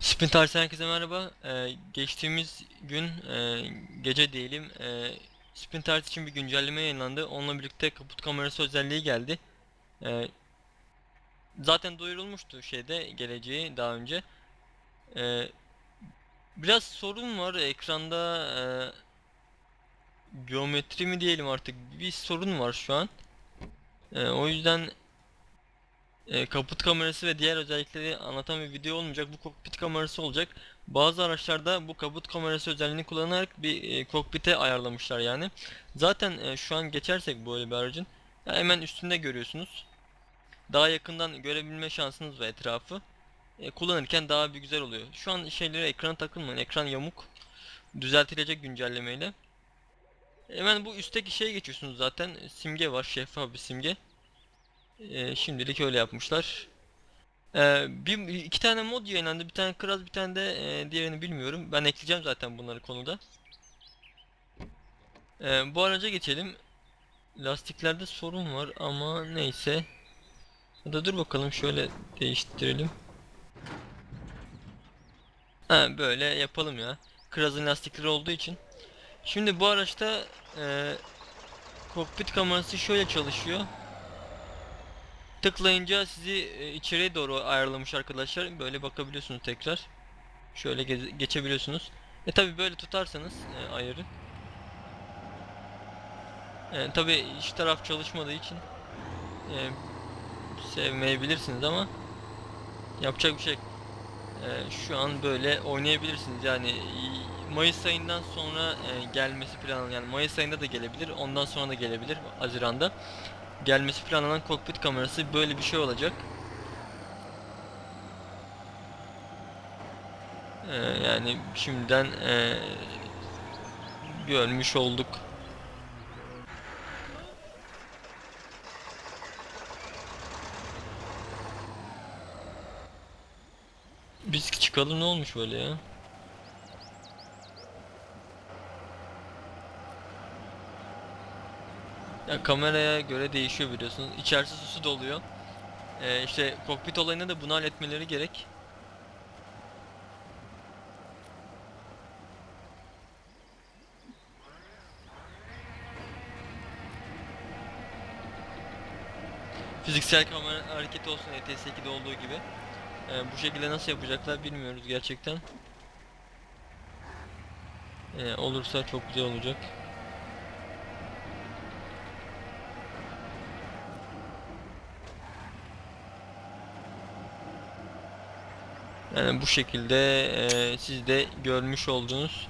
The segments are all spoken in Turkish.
Spin Tarih'ten herkese merhaba. Ee, geçtiğimiz gün e, gece diyelim e, Spin Tarih için bir güncelleme yayınlandı. Onunla birlikte kaput kamerası özelliği geldi. Ee, zaten duyurulmuştu şeyde geleceği daha önce. Ee, biraz sorun var ekranda e, geometri mi diyelim artık bir sorun var şu an. Ee, o yüzden e, kaput kamerası ve diğer özellikleri anlatan bir video olmayacak. Bu kokpit kamerası olacak. Bazı araçlarda bu kaput kamerası özelliğini kullanarak bir e, kokpite ayarlamışlar yani. Zaten e, şu an geçersek böyle bir aracın ya hemen üstünde görüyorsunuz. Daha yakından görebilme şansınız ve etrafı e, kullanırken daha bir güzel oluyor. Şu an şeylere ekran takılmayın. Ekran yamuk. Düzeltilecek güncellemeyle. Hemen bu üstteki şeye geçiyorsunuz zaten. Simge var. Şeffaf bir simge. Ee, şimdilik öyle yapmışlar. Ee, bir iki tane mod yayınlandı. Bir tane Kraz, bir tane de e, diğerini bilmiyorum. Ben ekleyeceğim zaten bunları konuda. Ee, bu araca geçelim. Lastiklerde sorun var ama neyse. Ya da dur bakalım şöyle değiştirelim. Ha böyle yapalım ya. Kraz'ın lastikleri olduğu için. Şimdi bu araçta e, kokpit kamerası şöyle çalışıyor. Tıklayınca sizi e, içeriye doğru ayarlamış arkadaşlar. Böyle bakabiliyorsunuz tekrar. Şöyle geçebiliyorsunuz. E tabi böyle tutarsanız e, ayarı. E, tabi iç taraf çalışmadığı için e, sevmeyebilirsiniz ama yapacak bir şey. E, şu an böyle oynayabilirsiniz yani Mayıs ayından sonra e, gelmesi planlanan yani Mayıs ayında da gelebilir ondan sonra da gelebilir Haziran'da gelmesi planlanan kokpit kamerası böyle bir şey olacak. Ee, yani şimdiden ee, görmüş olduk. Biz çıkalım ne olmuş böyle ya? Ya kameraya göre değişiyor biliyorsunuz. İçerisi su doluyor. Ee, işte kokpit olayında da bunu halletmeleri gerek. Fiziksel kamera hareketi olsun ETS2'de olduğu gibi. Ee, bu şekilde nasıl yapacaklar bilmiyoruz gerçekten. Ee, olursa çok güzel olacak. Yani bu şekilde e, siz de görmüş oldunuz.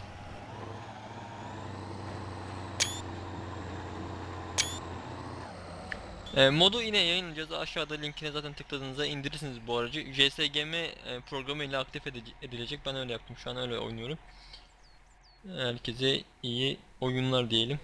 E, modu yine yayınlayacağız. Aşağıda linkine zaten tıkladığınızda indirirsiniz bu aracı. JSGM e, programı ile aktif edilecek. Ben öyle yaptım. Şu an öyle oynuyorum. Herkese iyi oyunlar diyelim.